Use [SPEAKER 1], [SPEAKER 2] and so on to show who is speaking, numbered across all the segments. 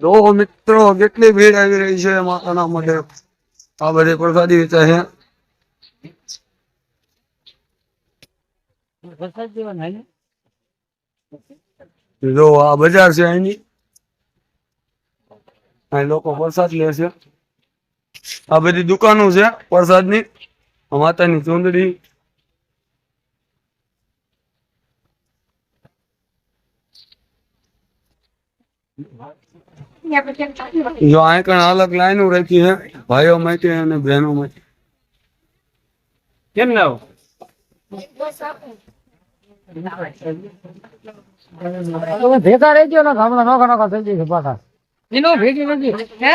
[SPEAKER 1] જો મિત્રો, કેટલી ભીડ આવી રહી છે માતાના માટે આ બધી પ્રસાદી વેચાય છે. આ બજાર છે અહીંની. અહીં લોકો પ્રસાદ લે છે. આ બધી દુકાનો છે પ્રસાદની. માતાની ચૂંદડી. જો આ કણ અલગ લાઈનો રાખી છે ભાઈઓ માટે અને બહેનો માટે.
[SPEAKER 2] કેમ ના
[SPEAKER 3] ભેગા રહેજો ને ગામડા નોખા નોખા થઈ જશે પાછા. એનો ભેગી નથી. હે?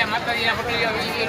[SPEAKER 1] llamar a Dina porque yo vi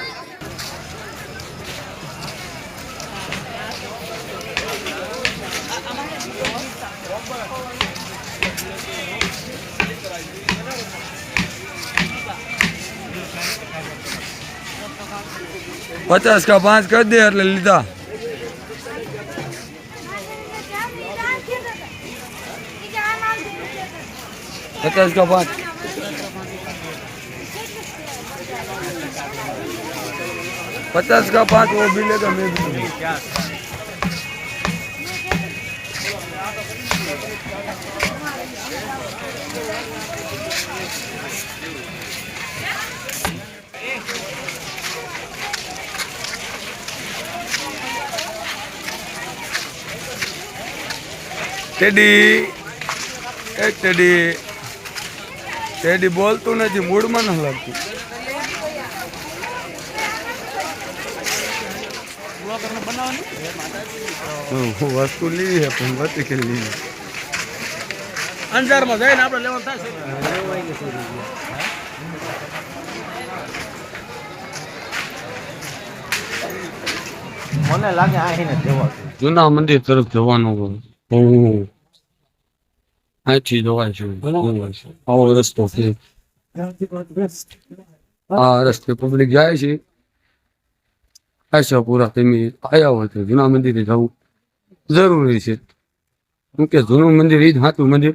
[SPEAKER 1] પચાસ કા પાંચ કરી દે એટલે લીધા પચાસ કા પાંચ पचास का पाँच वो भी लेगा मैं भी लूंगा। ટેડી એ ટેડી ટેડી બોલતું નથી મૂડમાં ન લાગતું. હમ, વસ્તુ લીધી છે પણ વતી કે લીધી.
[SPEAKER 2] અંજારમાં જઈને આપણે લેવાનું થાય
[SPEAKER 4] મને લાગે આ જવા
[SPEAKER 1] જૂના મંદિર તરફ જવાનું હોય. ઓહ. અહીંથી જવાય છે જવાય છે. આવો રસ્તો છે આ રસ્તે પબ્લિક જાય છે આશાપુરા તમે આવ્યા હોય તો જૂના મંદિરે જવું જરૂરી છે કેમ કે જૂનું મંદિર એ જ સાચું મંદિર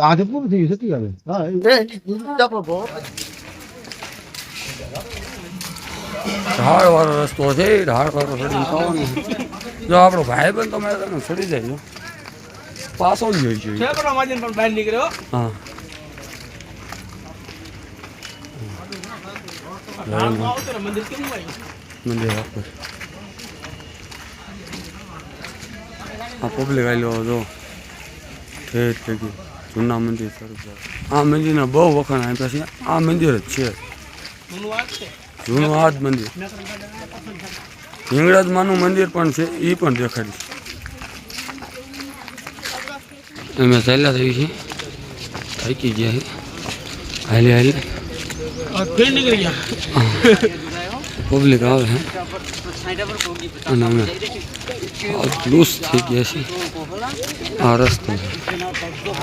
[SPEAKER 2] આજે પૂરું થયું સતી હવે
[SPEAKER 1] ઢાળ વાળો રસ્તો છે ઢાળવાળો ઢાળ વાળો ચડીને ખાવાનો જો આપણો ભાઈ પણ તમે તને ચડી જાય પાછો જ જોઈ જોઈએ.
[SPEAKER 2] પણ બહાર નીકળ્યો.
[SPEAKER 1] હા.
[SPEAKER 2] મંદિર
[SPEAKER 1] આ પબ્લિક આવેલો જો. ઠેર જૂના મંદિર તરફ આ મંદિરના બહુ વખાણ આપ્યા છે. આ મંદિર જ છે.
[SPEAKER 2] જૂનું
[SPEAKER 1] આ જ મંદિર. હિંગળાજમાનું મંદિર પણ છે એ પણ દેખાડીશ અમે ચાલ્યા થઈ છે થાકી ગયા છે. હાલી હાલી. પબ્લિક આવે છે અને અમે લૂસ થઈ ગયા છે આ રસ્તો.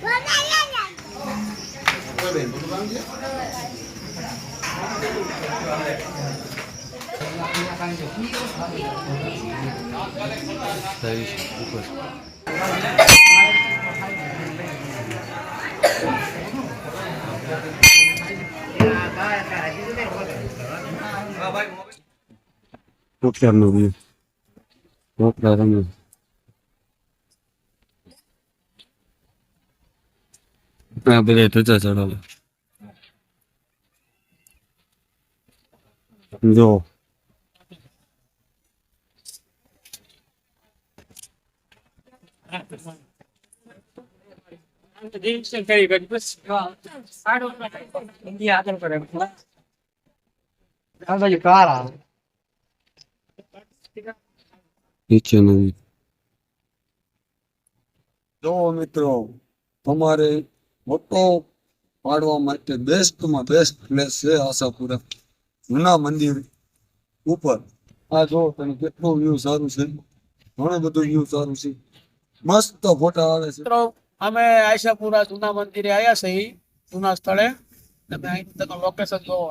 [SPEAKER 2] સારું
[SPEAKER 1] થઈ છે ઉપર કોકરાનો વ્યૂ કોકરા રમે આ બધા તો ચડાવે જો. જો મિત્રો તમારે ફોટો પાડવા માટે બેસ્ટમાં બેસ્ટ પ્લેસ છે આશાપુરા જૂના મંદિર ઉપર આ જો તમે કેટલું વ્યૂ સારું છે ઘણું બધું વ્યૂ સારું છે મસ્ત ફોટા આવે છે
[SPEAKER 2] મિત્રો અમે આશાપુરા જૂના મંદિરે આવ્યા છે જૂના સ્થળે તમે અહીં તમે લોકેશન જોવો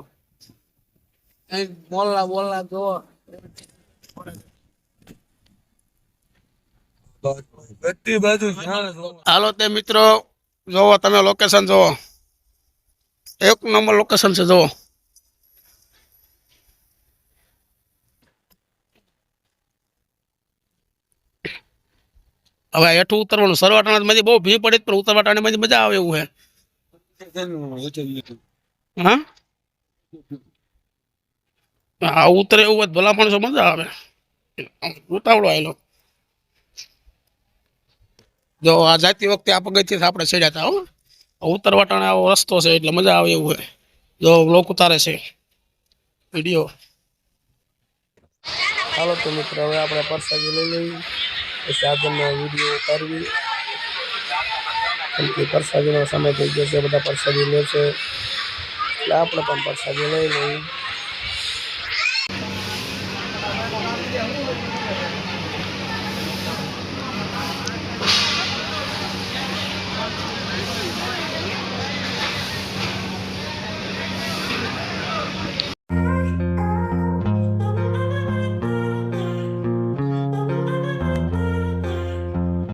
[SPEAKER 2] અહીં મોલના મોલના જોવો હાલો તે મિત્રો જોવો, તમે લોકેશન જોવો. એક નંબર લોકેશન છે, જોવો. હવે હેઠું ઉતરવાનું. સરવાટાણા બહુ ભી પડી પણ ઉતરવાટાણા મજા આવે એવું હા. હા? ઉતરે એવું હોય તો ભલા માણસો મજા આવે. ઉતાવળો આવેલો જો આ જાતી વખતે આ પગથિયે આપણે ચડ્યા હતા હો. ઉત્તરવાટાણે આવો રસ્તો છે, એટલે મજા આવે એવું હોય. જો લોક ઉતારે છે. વીડિયો. ચાલો તો મિત્રો, હવે આપણે પરસાદી લઈ લઈએ. પછી આગળનો વીડિયો ઉતારવી. કેમ કે પરસાદીનો સમય થઈ ગયો છે, બધા પરસાદી લે છે. એટલે આપણે પણ પરસાદી લઈ લઈએ.